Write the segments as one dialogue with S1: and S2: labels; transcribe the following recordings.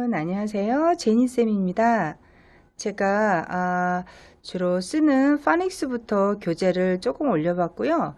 S1: 여러분 안녕하세요. 제니쌤입니다. 제가 아, 주로 쓰는 파닉스부터 교재를 조금 올려봤고요.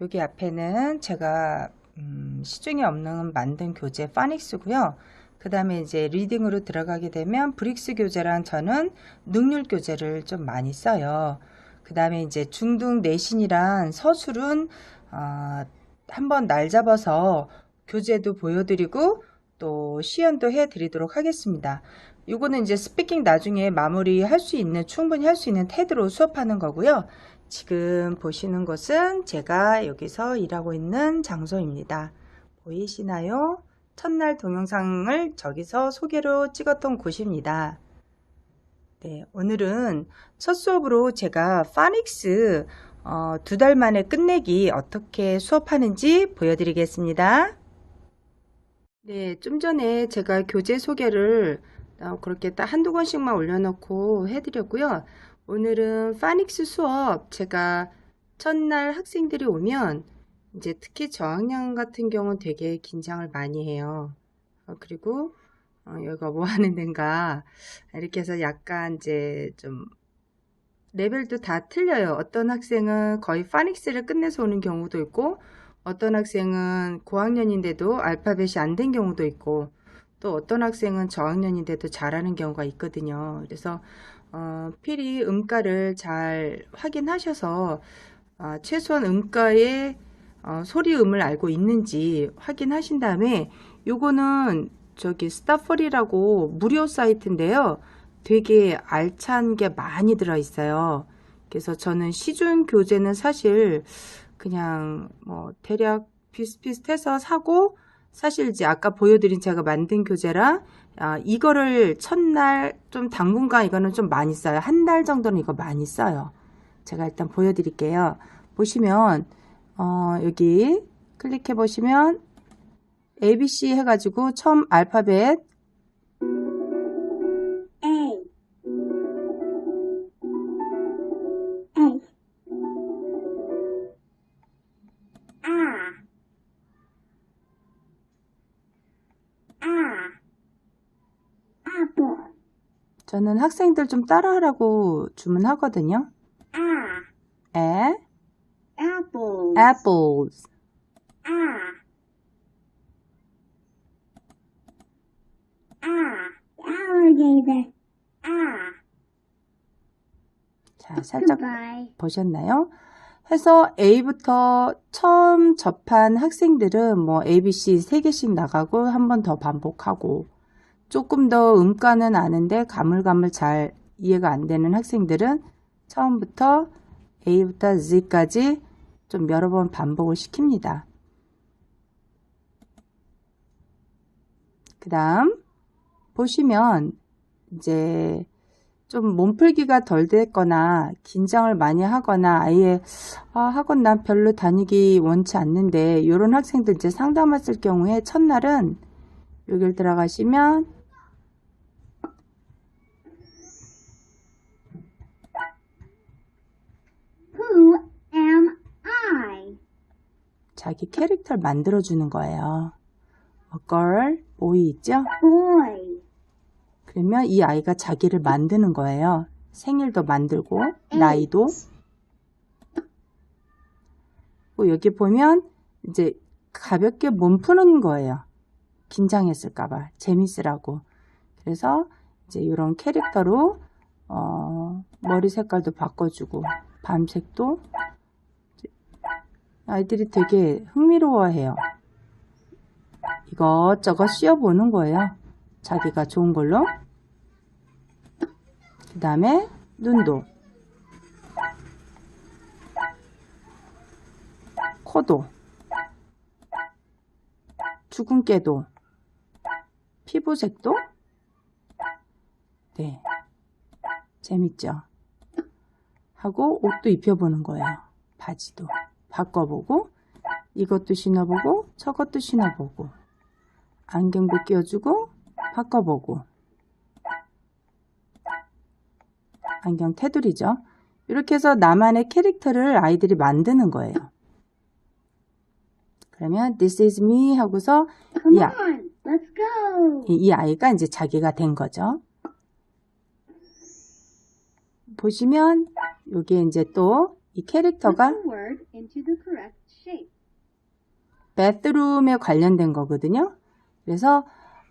S1: 여기 앞에는 제가 음, 시중에 없는 만든 교재 파닉스고요. 그 다음에 이제 리딩으로 들어가게 되면 브릭스 교재랑 저는 능률 교재를 좀 많이 써요. 그 다음에 이제 중등 내신이란 서술은 어, 한번 날 잡아서 교재도 보여드리고 또 시연도 해드리도록 하겠습니다. 이거는 이제 스피킹 나중에 마무리 할 수 있는 충분히 할 수 있는 태도로 수업하는 거고요. 지금 보시는 것은 제가 여기서 일하고 있는 장소입니다. 보이시나요? 첫날 동영상을 저기서 소개로 찍었던 곳입니다. 네, 오늘은 첫 수업으로 제가 파닉스 어, 두 달 만에 끝내기 어떻게 수업하는지 보여드리겠습니다. 네, 좀 전에 제가 교재 소개를 어, 그렇게 딱 한두 권씩만 올려놓고 해드렸고요. 오늘은 파닉스 수업 제가 첫날 학생들이 오면 이제 특히 저학년 같은 경우는 되게 긴장을 많이 해요. 어, 그리고 어, 여기가 뭐 하는 데인가 이렇게 해서 약간 이제 좀 레벨도 다 틀려요. 어떤 학생은 거의 파닉스를 끝내서 오는 경우도 있고 어떤 학생은 고학년인데도 알파벳이 안 된 경우도 있고 또 어떤 학생은 저학년인데도 잘하는 경우가 있거든요. 그래서 어, 필히 음가를 잘 확인하셔서 어, 최소한 음가의 어, 소리음을 알고 있는지 확인하신 다음에 요거는 저기 스타퍼리라고 무료 사이트인데요. 되게 알찬 게 많이 들어있어요. 그래서 저는 시중 교재는 사실 그냥 뭐 대략 비슷비슷해서 사고 사실 이제 아까 보여드린 제가 만든 교재라 아, 이거를 첫날 좀 당분간 이거는 좀 많이 써요. 한 달 정도는 이거 많이 써요. 제가 일단 보여드릴게요. 보시면 어, 여기 클릭해 보시면 ABC 해가지고 처음 알파벳 저는 학생들 좀 따라하라고 주문하거든요.
S2: A
S1: 에,
S2: apple
S1: apples.
S2: A A alligator A
S1: 자, 살짝
S2: goodbye.
S1: 보셨나요? 해서 A부터 처음 접한 학생들은 뭐 ABC 3개씩 나가고 한 번 더 반복하고 조금 더 음가는 아는데 가물가물 잘 이해가 안 되는 학생들은 처음부터 A부터 Z까지 좀 여러 번 반복을 시킵니다. 그 다음 보시면 이제 좀 몸풀기가 덜 됐거나 긴장을 많이 하거나 아예 아, 학원 난 별로 다니기 원치 않는데 이런 학생들 이제 상담했을 경우에 첫날은 여길 들어가시면
S2: Who am I?
S1: 자기 캐릭터를 만들어 주는 거예요. 뭐 girl, boy 있죠?
S2: Boy
S1: 그러면 이 아이가 자기를 만드는 거예요. 생일도 만들고 나이도 뭐 여기 보면 이제 가볍게 몸 푸는 거예요. 긴장했을까봐 재밌으라고. 그래서 이제 이런 캐릭터로 어, 머리 색깔도 바꿔주고 밤색도 아이들이 되게 흥미로워해요. 이것저것 씌워보는 거예요. 자기가 좋은 걸로. 그 다음에 눈도 코도 주근깨도 피부색도 네 재밌죠 하고 옷도 입혀보는 거예요 바지도 바꿔보고 이것도 신어보고 저것도 신어보고 안경도 끼워주고 바꿔보고 안경 테두리죠. 이렇게 해서 나만의 캐릭터를 아이들이 만드는 거예요. 그러면 this is me 하고서. 이, 이 아이가 이제 자기가 된 거죠. 보시면 여기에 이제 또 이 캐릭터가 bathroom에 관련된 거거든요. 그래서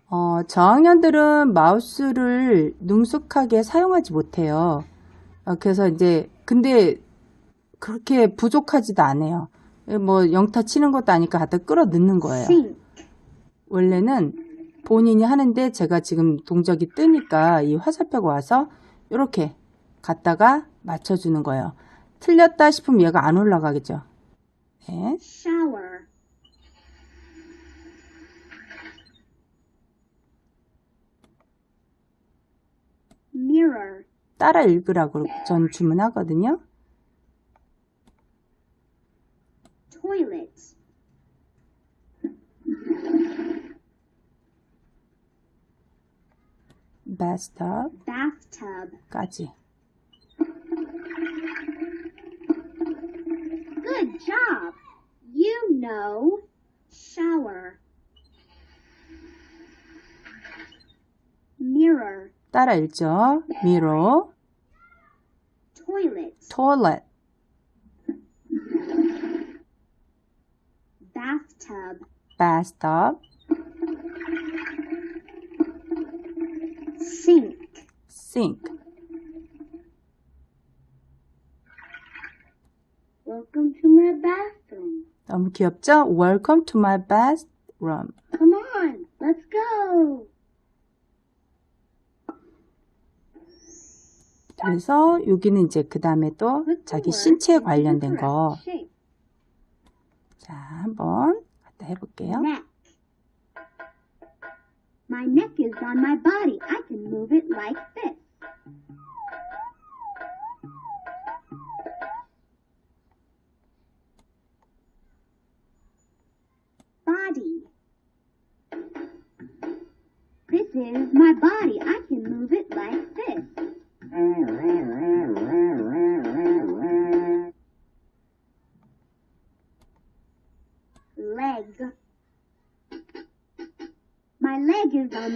S1: 어, 저학년들은 마우스를 능숙하게 사용하지 못해요. 어, 그래서 이제 근데 그렇게 부족하지도 않아요. 뭐 영타 치는 것도 아니까 갖다 끌어 넣는 거예요. 원래는 본인이 하는데 제가 지금 동작이 뜨니까 이 화살표가 와서 이렇게 갖다가 맞춰주는 거예요. 틀렸다 싶으면 얘가 안 올라가겠죠. 네.
S2: Shower. Mirror.
S1: 따라 읽으라고 전 주문하거든요.
S2: Toilet.
S1: bathtub까지.
S2: job. You know. Shower. Mirror.
S1: 따라 읽죠. mirror,
S2: Toilet.
S1: toilet,
S2: Bathtub.
S1: bathtub,
S2: Sink.
S1: sink.
S2: Bathroom.
S1: 너무 귀엽죠? Welcome to my bathroom.
S2: Come on, let's go.
S1: 그래서 여기는 이제 그 다음에 또 자기 신체에 관련된 거. 자, 한번 갖다 해볼게요.
S2: My neck is on my body. I can move it like this.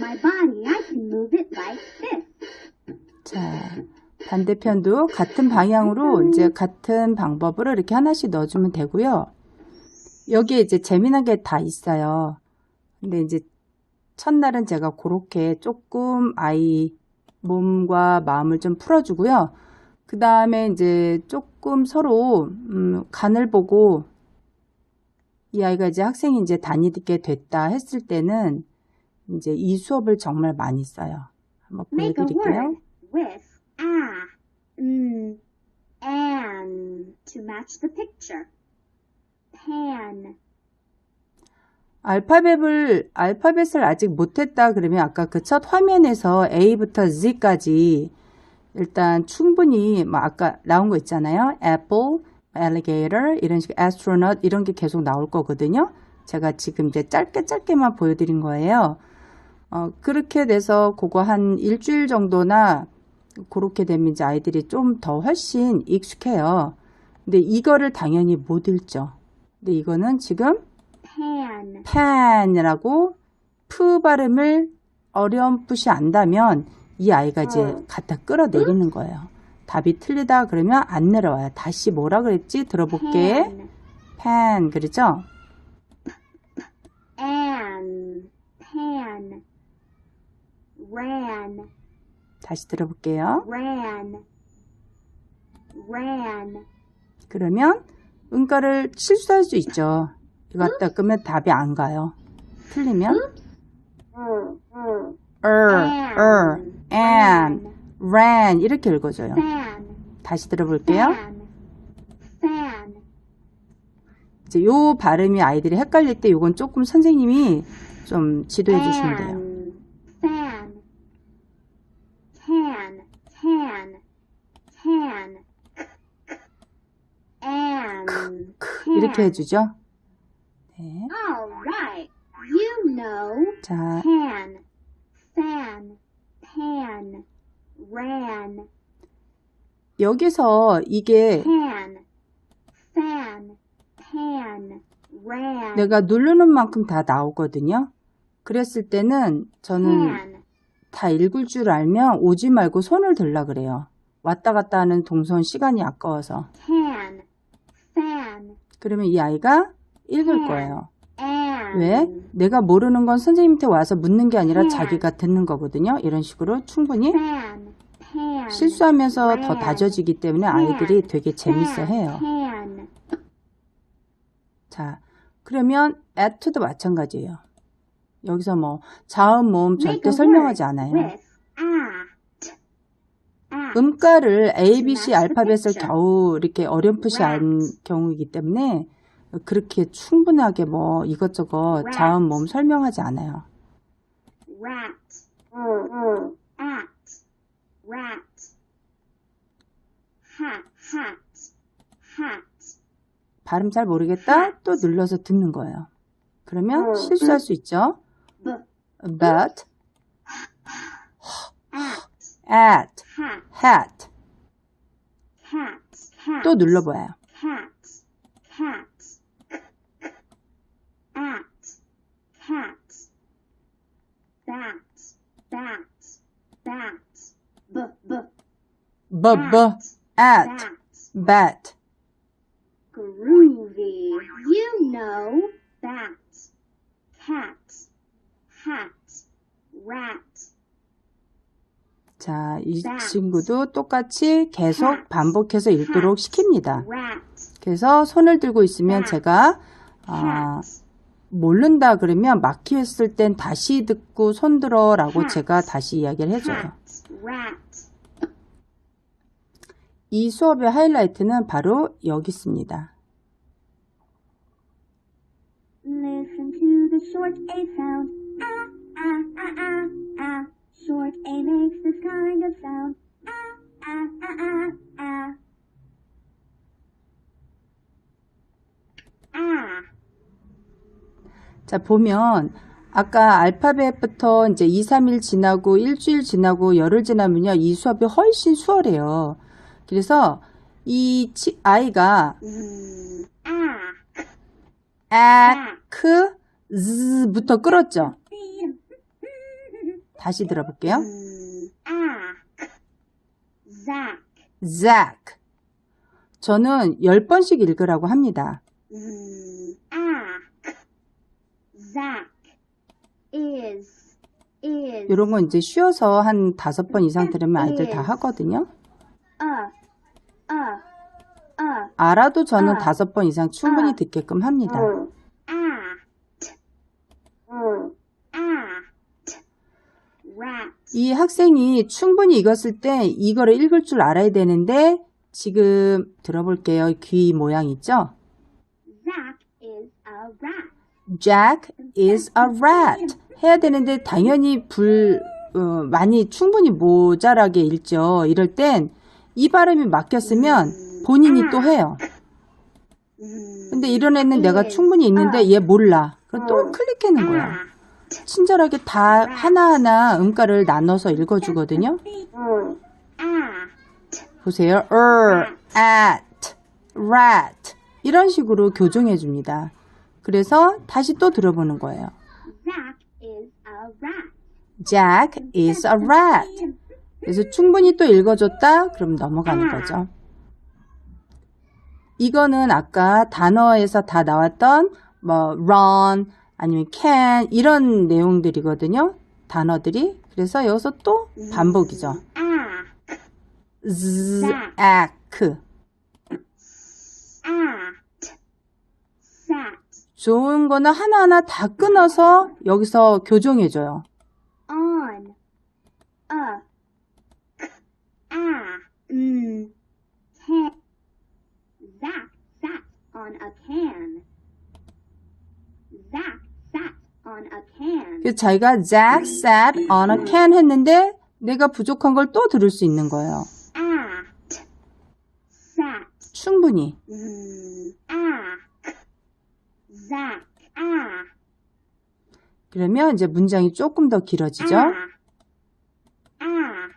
S2: My body. I can move it like this.
S1: 자, 반대편도 같은 방향으로 이제 같은 방법으로 이렇게 하나씩 넣어주면 되고요. 여기에 이제 재미난 게 다 있어요. 근데 이제 첫날은 제가 그렇게 조금 아이 몸과 마음을 좀 풀어주고요. 그 다음에 이제 조금 서로 음, 간을 보고 이 아이가 이제 학생이 이제 다니게 됐다 했을 때는 이제 이 수업을 정말 많이 써요. 한번 보여드릴게요.
S2: with a, n, an to match the picture. Pan.
S1: 알파벳을 알파벳을 아직 못했다 그러면 아까 그 첫 화면에서 A부터 Z까지 일단 충분히 뭐 아까 나온 거 있잖아요. Apple, alligator 이런 식 astronaut 이런 게 계속 나올 거거든요. 제가 지금 이제 짧게 짧게만 보여드린 거예요. 어, 그렇게 돼서 그거 한 일주일 정도나 그렇게 되면 이제 아이들이 좀 더 훨씬 익숙해요. 근데 이거를 당연히 못 읽죠. 근데 이거는 지금
S2: Pan.
S1: pan이라고 푸 발음을 어렴풋이 안다면 이 아이가 이제
S2: 어.
S1: 갖다 끌어내리는 거예요. 답이 틀리다 그러면 안 내려와요. 다시 뭐라 그랬지? 들어볼게.
S2: Pan
S1: 그러죠?
S2: An. Pan. Ran.
S1: 다시 들어볼게요.
S2: Ran. Ran.
S1: 그러면 응가를 실수할 수 있죠. 이거 갖다 끄면 답이 안 가요. 틀리면
S2: Er, er.
S1: and, ran 이렇게 읽어줘요. 다시 들어볼게요. 이제 요 발음이 아이들이 헷갈릴 때 요건 조금 선생님이 좀 지도해 주시면 돼요.
S2: Fan. Can. Can. Can. An. Can.
S1: 이렇게 해주죠. 네. 자. 여기서 이게. 내가 누르는 만큼 다 나오거든요. 그랬을 때는 저는 다 읽을 줄 알면 오지 말고 손을 들라 그래요. 왔다 갔다 하는 동선 시간이 아까워서. 그러면 이 아이가 읽을
S2: 네.
S1: 거예요.
S2: and,
S1: 왜? 내가 모르는 건 선생님한테 와서 묻는 게 아니라
S2: 네.
S1: 자기가 듣는 거거든요. 이런 식으로 충분히 실수하면서 더
S2: 네.
S1: 다져지기 때문에 아이들이 되게 재밌어 해요.
S2: can,
S1: 자, 그러면 at도 마찬가지예요. 여기서 뭐 자음, 모음 절대
S2: a
S1: 설명하지
S2: word
S1: 않아요.
S2: At,
S1: 음가를 A, B, C
S2: the
S1: 알파벳을
S2: picture.
S1: 겨우 이렇게 어렴풋이 안 경우이기 때문에 그렇게 충분하게 뭐 이것저것. 자음, 모음 설명하지 않아요.
S2: rat, at, rat, hat, hat, hat,
S1: 발음 잘 모르겠다? 또 눌러서 듣는 거예요. 그러면 실수할 수 있죠. but,
S2: at,
S1: at,
S2: hat,
S1: hat
S2: cat, cat,
S1: 또 눌러봐요.
S2: cat, cat, at, cat, bat, bat, bat, b, b,
S1: b, b, at,
S2: bat,
S1: bat.
S2: groovy, you know, bat, cat, hat, rat,
S1: 자, 이. 친구도 똑같이 계속. 반복해서 읽도록 시킵니다. 그래서 손을 들고 있으면. 제가 아, 모른다 그러면 막혔을 땐 다시 듣고 손 들어라고. 제가 다시 이야기를 해줘요. 이 수업의 하이라이트는 바로 여기 있습니다.
S2: Listen to the short A sound. Ah, ah, ah, ah, ah. Short A makes this kind of sound. Ah, ah, ah, ah, ah. Ah.
S1: 자, 보면 아까 알파벳부터 이제 2, 3일 지나고 일주일 지나고 열흘 지나면요. 이 수업이 훨씬 수월해요. 그래서 이 치- 아이가
S2: Mm. Ah.
S1: 아, 크, z부터 끌었죠. 다시 들어볼게요.
S2: Zach.
S1: Zack. 저는 10번씩 읽으라고 합니다.
S2: Is. Is.
S1: 이런 건 이제 쉬어서 한 다섯 번 이상 들으면 아이들 다 하거든요.
S2: Uh. Uh. Uh.
S1: 알아도 저는
S2: 아.
S1: 다섯 번 이상 충분히
S2: 아.
S1: 듣게끔 합니다.
S2: At. At. Rat.
S1: 이 학생이 충분히 읽었을 때 이거를 읽을 줄 알아야 되는데 지금 들어볼게요. 귀 모양 있죠?
S2: Zach is a rat.
S1: Jack is a rat. 해야 되는데 당연히 불 어, 많이 충분히 모자라게 읽죠. 이럴 땐 이 발음이 막혔으면 본인이 또 해요. 근데 이런 애는 내가 충분히 읽는데 얘 몰라. 그럼 또 클릭하는 거야. 친절하게 다 하나하나 음가를 나눠서 읽어주거든요. 보세요. er, at, rat 이런 식으로 교정해 줍니다. 그래서 다시 또 들어보는 거예요. Jack is a rat. 그래서 충분히 또 읽어줬다? 그럼 넘어가는 거죠. 이거는 아까 단어에서 다 나왔던 뭐 run 아니면 can 이런 내용들이거든요. 단어들이. 그래서 여기서 또 반복이죠.
S2: Ack.
S1: z, ack.
S2: At. Sat.
S1: 좋은 거는 하나하나 다 끊어서 여기서 교정해줘요.
S2: On. A. Ah. Mm. Can. Zach sat on a can. Sat on a can.
S1: 그래서 자기가 Jack sat on a can 했는데 내가 부족한 걸 또 들을 수 있는 거예요.
S2: At. Sat.
S1: 충분히.
S2: Mm. Ack. Zach. Ah.
S1: 그러면 이제 문장이 조금 더 길어지죠.
S2: Ah. Ah.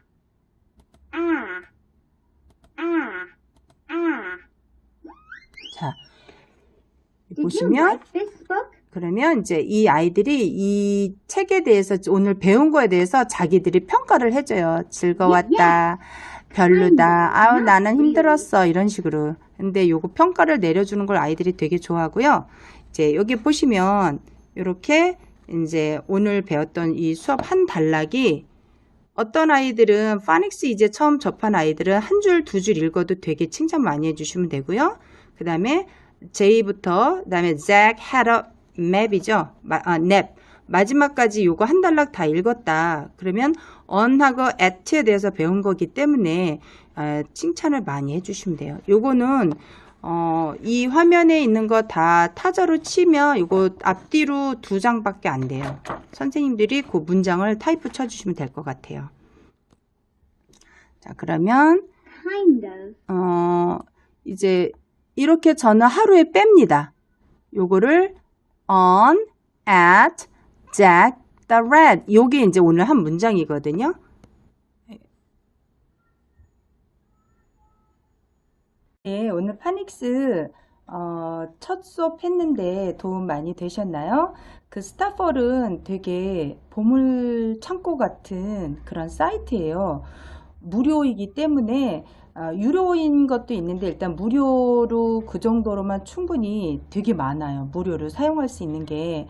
S2: Ah. Ah. Ah.
S1: 자,
S2: Did you
S1: 보시면
S2: like this?
S1: 그러면 이제 이 아이들이 이 책에 대해서 오늘 배운 거에 대해서 자기들이 평가를 해줘요. 즐거웠다. 별로다. 아우, 나는 힘들었어. 이런 식으로. 근데 요거 평가를 내려주는 걸 아이들이 되게 좋아하고요. 이제 여기 보시면 이렇게 이제 오늘 배웠던 이 수업 한 단락이 어떤 아이들은 파닉스 이제 처음 접한 아이들은 한 줄, 두 줄 읽어도 되게 칭찬 많이 해주시면 되고요. 그 다음에 J부터, 그 다음에 Zack had a map이죠. 마, 아, nap. 마지막까지 요거 한 단락 다 읽었다. 그러면 on하고 at에 대해서 배운 거기 때문에 아, 칭찬을 많이 해주시면 돼요. 요거는 어, 이 화면에 있는 거 다 타자로 치면 이거 앞뒤로 두 장밖에 안 돼요. 선생님들이 그 문장을 타이프 쳐주시면 될 것 같아요. 자, 그러면. 어, 이제 이렇게 저는 하루에 뺍니다. 요거를 on, at, Jack, the red. 요게 이제 오늘 한 문장이거든요. 네, 오늘 파닉스 어, 첫 수업 했는데 도움 많이 되셨나요? 그 스타펄은 되게 보물 창고 같은 그런 사이트예요. 무료이기 때문에 아, 유료인 것도 있는데 일단 무료로 그 정도로만 충분히 되게 많아요. 무료로 사용할 수 있는 게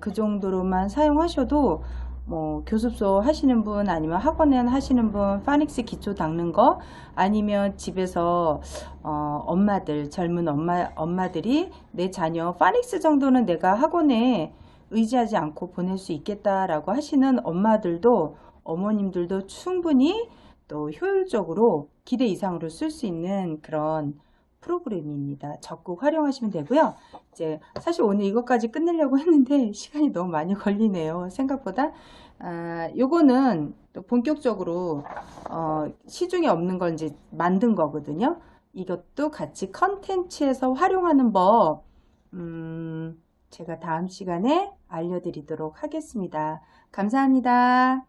S1: 그 정도로만 사용하셔도 뭐 교습소 하시는 분 아니면 학원에 하시는 분 파닉스 기초 닦는 거 아니면 집에서 어, 엄마들 젊은 엄마 엄마들이 내 자녀 파닉스 정도는 내가 학원에 의지하지 않고 보낼 수 있겠다라고 하시는 엄마들도 어머님들도 충분히 또 효율적으로 기대 이상으로 쓸 수 있는 그런 프로그램입니다. 적극 활용하시면 되고요. 이제 사실 오늘 이것까지 끝내려고 했는데 시간이 너무 많이 걸리네요. 생각보다. 아, 요거는 또 본격적으로 어, 시중에 없는 걸 이제 만든 거거든요. 이것도 같이 컨텐츠에서 활용하는 법, 음, 제가 다음 시간에 알려드리도록 하겠습니다. 감사합니다.